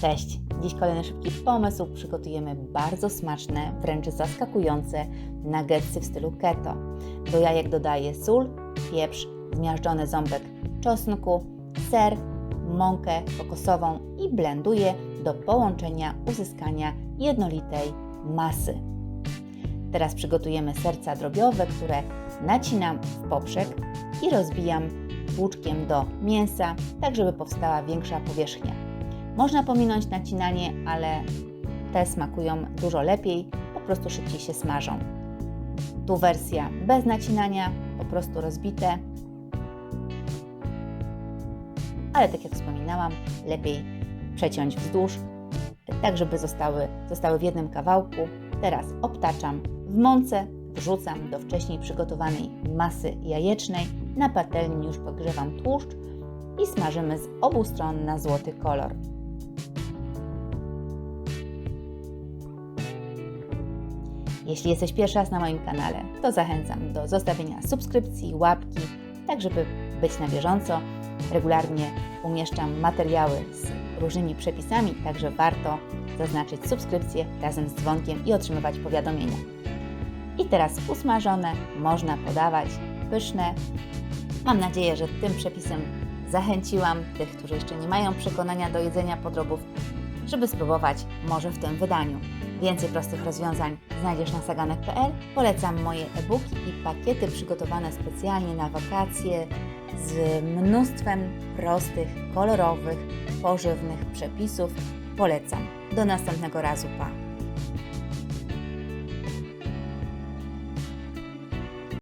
Cześć! Dziś kolejny szybki pomysł. Przygotujemy bardzo smaczne, wręcz zaskakujące nuggetsy w stylu keto. Do jajek dodaję sól, pieprz, zmiażdżony ząbek czosnku, ser, mąkę kokosową i blenduję do połączenia uzyskania jednolitej masy. Teraz przygotujemy serca drobiowe, które nacinam w poprzek i rozbijam tłuczkiem do mięsa, tak żeby powstała większa powierzchnia. Można pominąć nacinanie, ale te smakują dużo lepiej, po prostu szybciej się smażą. Tu wersja bez nacinania, po prostu rozbite. Ale tak jak wspominałam, lepiej przeciąć wzdłuż, tak żeby zostały, zostały w jednym kawałku. Teraz obtaczam w mące, wrzucam do wcześniej przygotowanej masy jajecznej. Na patelni już podgrzewam tłuszcz i smażymy z obu stron na złoty kolor. Jeśli jesteś pierwszy raz na moim kanale, to zachęcam do zostawienia subskrypcji, łapki, tak żeby być na bieżąco. Regularnie umieszczam materiały z różnymi przepisami, także warto zaznaczyć subskrypcję razem z dzwonkiem i otrzymywać powiadomienia. I teraz usmażone można podawać, pyszne. Mam nadzieję, że tym przepisem zachęciłam tych, którzy jeszcze nie mają przekonania do jedzenia podrobów, żeby spróbować może w tym wydaniu. Więcej prostych rozwiązań znajdziesz na saganek.pl. Polecam moje e-booki i pakiety przygotowane specjalnie na wakacje z mnóstwem prostych, kolorowych, pożywnych przepisów. Polecam. Do następnego razu. Pa!